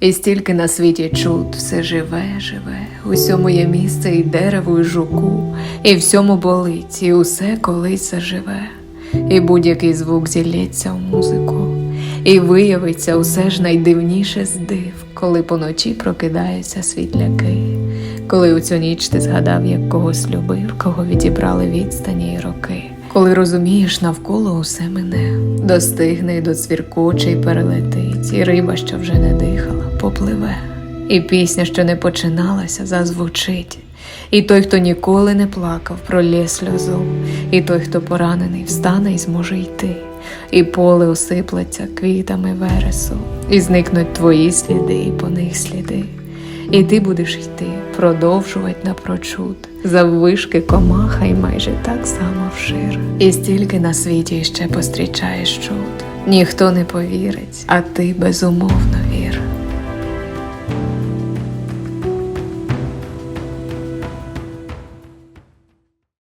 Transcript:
І стільки на світі чуд, все живе, живе, усьому є місце і дереву, і жуку, і всьому болить, і усе колись заживе, і будь-який звук зілється в музику, і виявиться усе ж найдивніше з див, коли поночі прокидаються світляки, коли у цю ніч ти згадав, як когось любив, кого відібрали відстані й роки. Коли розумієш, навколо усе мене, достигне й до цвіркоче перелетить, і риба, що вже не дихала, попливе, і пісня, що не починалася, зазвучить. І той, хто ніколи не плакав, пролє сльозу, і той, хто поранений, встане і зможе йти, і поле осиплеться квітами вересу, і зникнуть твої сліди, і по них сліди. І ти будеш йти, продовжувати напрочуд, заввишки комаха й майже так само вшир. І стільки на світі ще пострічаєш чуд. Ніхто не повірить, а ти безумовно.